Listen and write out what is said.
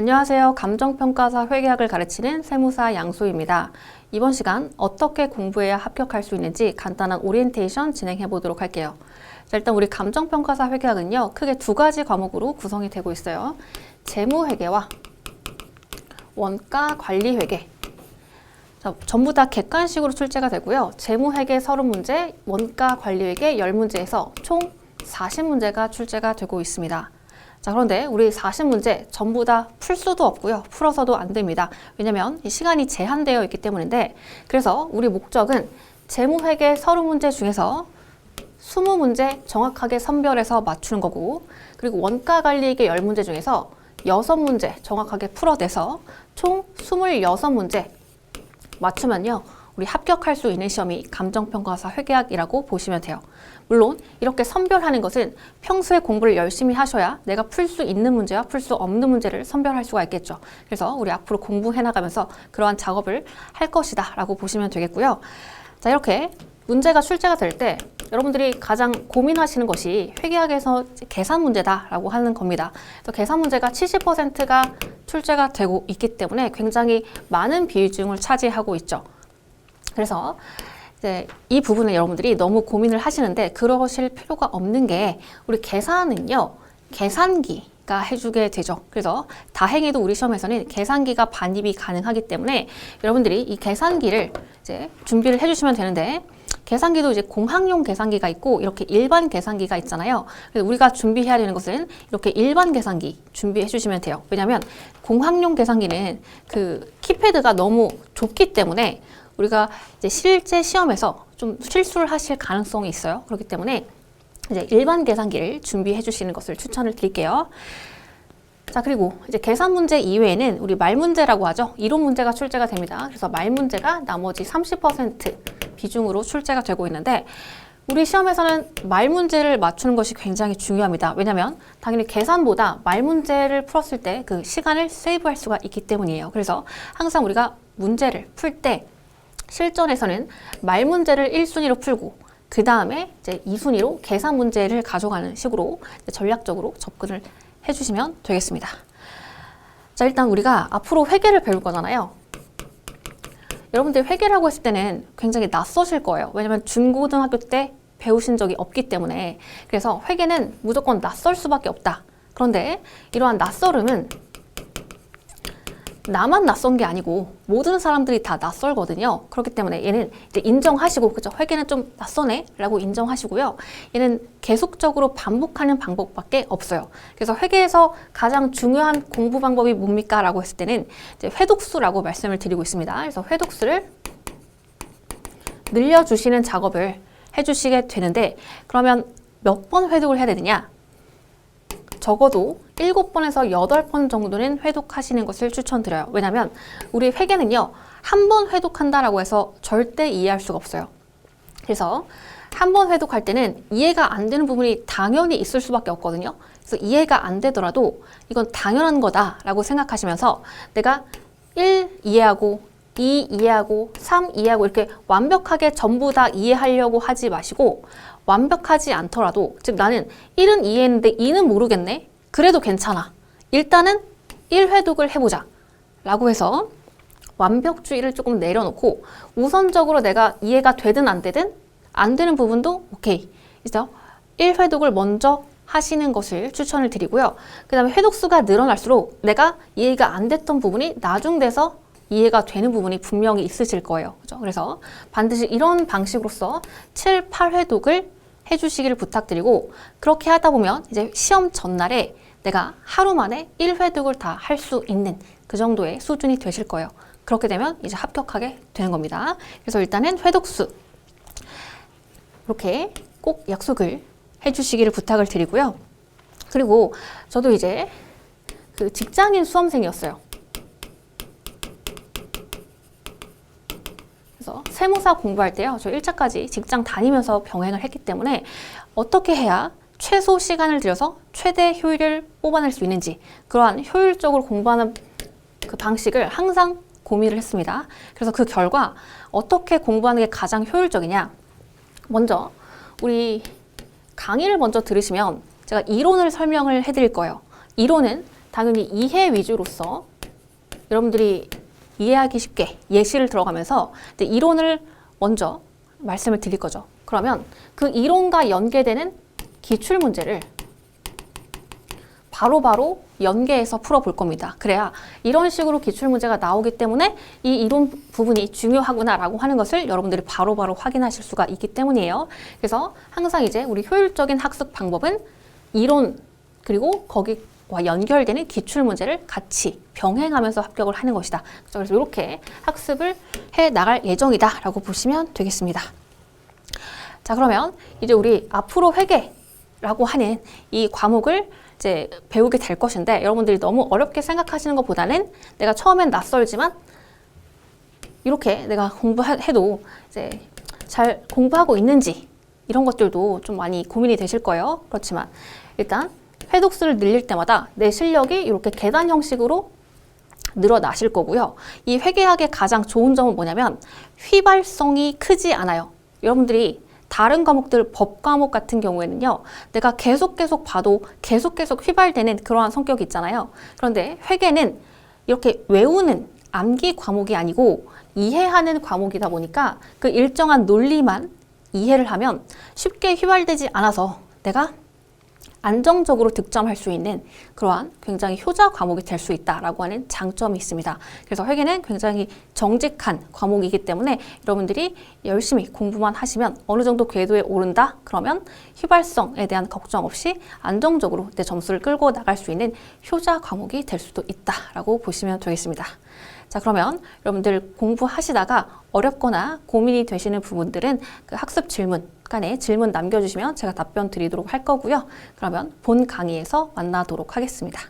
안녕하세요. 감정평가사 회계학을 가르치는 세무사 양소입니다. 이번 시간 어떻게 공부해야 합격할 수 있는지 간단한 오리엔테이션 진행해 보도록 할게요. 자, 일단 우리 감정평가사 회계학은요, 크게 두 가지 과목으로 구성이 되고 있어요. 재무회계와 원가관리회계. 자, 전부 다 객관식으로 출제가 되고요. 재무회계 30문제, 원가관리회계 10문제에서 총 40문제가 출제가 되고 있습니다. 자, 그런데 우리 40문제 전부 다 풀 수도 없고요. 풀어서도 안 됩니다. 왜냐면 이 시간이 제한되어 있기 때문인데, 그래서 우리 목적은 재무회계 30문제 중에서 20문제 정확하게 선별해서 맞추는 거고, 그리고 원가관리회계 10문제 중에서 6문제 정확하게 풀어내서 총 26문제 맞추면요. 우리 합격할 수 있는 시험이 감정평가사 회계학이라고 보시면 돼요. 물론 이렇게 선별하는 것은 평소에 공부를 열심히 하셔야 내가 풀 수 있는 문제와 풀 수 없는 문제를 선별할 수가 있겠죠. 그래서 우리 앞으로 공부해 나가면서 그러한 작업을 할 것이다 라고 보시면 되겠고요. 자 이렇게 문제가 출제가 될 때 여러분들이 가장 고민하시는 것이 회계학에서 계산 문제다라고 하는 겁니다. 그래서 계산 문제가 70%가 출제가 되고 있기 때문에 굉장히 많은 비중을 차지하고 있죠. 그래서 이제 이 부분은 여러분들이 너무 고민을 하시는데 그러실 필요가 없는 게 우리 계산은요 계산기 가 해주게 되죠. 그래서 다행히도 우리 시험에서는 계산기가 반입이 가능하기 때문에 여러분들이 이 계산기를 이제 준비를 해주시면 되는데 계산기도 이제 공학용 계산기가 있고 이렇게 일반 계산기가 있잖아요. 그래서 우리가 준비해야 되는 것은 이렇게 일반 계산기 준비해 주시면 돼요. 왜냐하면 공학용 계산기는 그 키패드가 너무 좁기 때문에 우리가 이제 실제 시험에서 좀 실수를 하실 가능성이 있어요. 그렇기 때문에 이제 일반 계산기를 준비해 주시는 것을 추천을 드릴게요. 자, 그리고 이제 계산 문제 이외에는 우리 말 문제라고 하죠. 이론 문제가 출제가 됩니다. 그래서 말 문제가 나머지 30% 비중으로 출제가 되고 있는데 우리 시험에서는 말 문제를 맞추는 것이 굉장히 중요합니다. 왜냐하면 당연히 계산보다 말 문제를 풀었을 때 그 시간을 세이브할 수가 있기 때문이에요. 그래서 항상 우리가 문제를 풀때 실전에서는 말 문제를 1순위로 풀고 그 다음에 이제 2순위로 계산 문제를 가져가는 식으로 전략적으로 접근을 해주시면 되겠습니다. 자, 일단 우리가 앞으로 회계를 배울 거잖아요. 여러분들 회계라고 했을 때는 굉장히 낯서실 거예요. 왜냐면 중고등학교 때 배우신 적이 없기 때문에. 그래서 회계는 무조건 낯설 수밖에 없다. 그런데 이러한 낯설음은 나만 낯선 게 아니고 모든 사람들이 다 낯설거든요. 그렇기 때문에 얘는 이제 인정하시고 그죠? 회계는 좀 낯서네라고 인정하시고요. 얘는 계속적으로 반복하는 방법밖에 없어요. 그래서 회계에서 가장 중요한 공부 방법이 뭡니까라고 했을 때는 이제 회독수라고 말씀을 드리고 있습니다. 그래서 회독수를 늘려주시는 작업을 해주시게 되는데 그러면 몇 번 회독을 해야 되느냐? 적어도 7번에서 8번 정도는 회독하시는 것을 추천드려요. 왜냐하면 우리 회계는요. 한 번 회독한다라고 해서 절대 이해할 수가 없어요. 그래서 한 번 회독할 때는 이해가 안 되는 부분이 당연히 있을 수밖에 없거든요. 그래서 이해가 안 되더라도 이건 당연한 거다라고 생각하시면서 내가 1 이해하고 2 이해하고 3 이해하고 이렇게 완벽하게 전부 다 이해하려고 하지 마시고 완벽하지 않더라도 즉 나는 1은 이해했는데 2는 모르겠네. 그래도 괜찮아. 일단은 1회독을 해보자. 라고 해서 완벽주의를 조금 내려놓고 우선적으로 내가 이해가 되든 안 되든 안 되는 부분도 오케이. 그래서 1회독을 먼저 하시는 것을 추천을 드리고요. 그 다음에 회독수가 늘어날수록 내가 이해가 안 됐던 부분이 나중 돼서 이해가 되는 부분이 분명히 있으실 거예요. 그죠? 그래서 반드시 이런 방식으로서 7, 8회 독을 해주시기를 부탁드리고 그렇게 하다 보면 이제 시험 전날에 내가 하루 만에 1회 독을 다 할 수 있는 그 정도의 수준이 되실 거예요. 그렇게 되면 이제 합격하게 되는 겁니다. 그래서 일단은 회독수 이렇게 꼭 약속을 해주시기를 부탁을 드리고요. 그리고 저도 이제 그 직장인 수험생이었어요. 그래서 세무사 공부할 때요. 저 1차까지 직장 다니면서 병행을 했기 때문에 어떻게 해야 최소 시간을 들여서 최대 효율을 뽑아낼 수 있는지 그러한 효율적으로 공부하는 그 방식을 항상 고민을 했습니다. 그래서 그 결과 어떻게 공부하는 게 가장 효율적이냐? 먼저 우리 강의를 먼저 들으시면 제가 이론을 설명을 해드릴 거예요. 이론은 당연히 이해 위주로서 여러분들이 이해하기 쉽게 예시를 들어가면서 이론을 먼저 말씀을 드릴 거죠. 그러면 그 이론과 연계되는 기출 문제를 바로 바로 연계해서 풀어볼 겁니다. 그래야 이런 식으로 기출 문제가 나오기 때문에 이 이론 부분이 중요하구나라고 하는 것을 여러분들이 바로바로 확인하실 수가 있기 때문이에요. 그래서 항상 이제 우리 효율적인 학습 방법은 이론 그리고 거기 와 연결되는 기출 문제를 같이 병행하면서 합격을 하는 것이다. 그래서 이렇게 학습을 해 나갈 예정이다라고 보시면 되겠습니다. 자, 그러면 이제 우리 앞으로 회계라고 하는 이 과목을 이제 배우게 될 것인데 여러분들이 너무 어렵게 생각하시는 것보다는 내가 처음엔 낯설지만 이렇게 내가 공부해도 이제 잘 공부하고 있는지 이런 것들도 좀 많이 고민이 되실 거예요. 그렇지만 일단 회독수를 늘릴 때마다 내 실력이 이렇게 계단 형식으로 늘어나실 거고요. 이 회계학의 가장 좋은 점은 뭐냐면 휘발성이 크지 않아요. 여러분들이 다른 과목들 법 과목 같은 경우에는요. 내가 계속 계속 봐도 계속 계속 휘발되는 그러한 성격이 있잖아요. 그런데 회계는 이렇게 외우는 암기 과목이 아니고 이해하는 과목이다 보니까 그 일정한 논리만 이해를 하면 쉽게 휘발되지 않아서 내가 안정적으로 득점할 수 있는 그러한 굉장히 효자 과목이 될 수 있다라고 하는 장점이 있습니다. 그래서 회계는 굉장히 정직한 과목이기 때문에 여러분들이 열심히 공부만 하시면 어느 정도 궤도에 오른다? 그러면 휘발성에 대한 걱정 없이 안정적으로 내 점수를 끌고 나갈 수 있는 효자 과목이 될 수도 있다라고 보시면 되겠습니다. 자, 그러면 여러분들 공부하시다가 어렵거나 고민이 되시는 부분들은 그 학습 질문 간에 질문 남겨주시면 제가 답변 드리도록 할 거고요. 그러면 본 강의에서 만나도록 하겠습니다.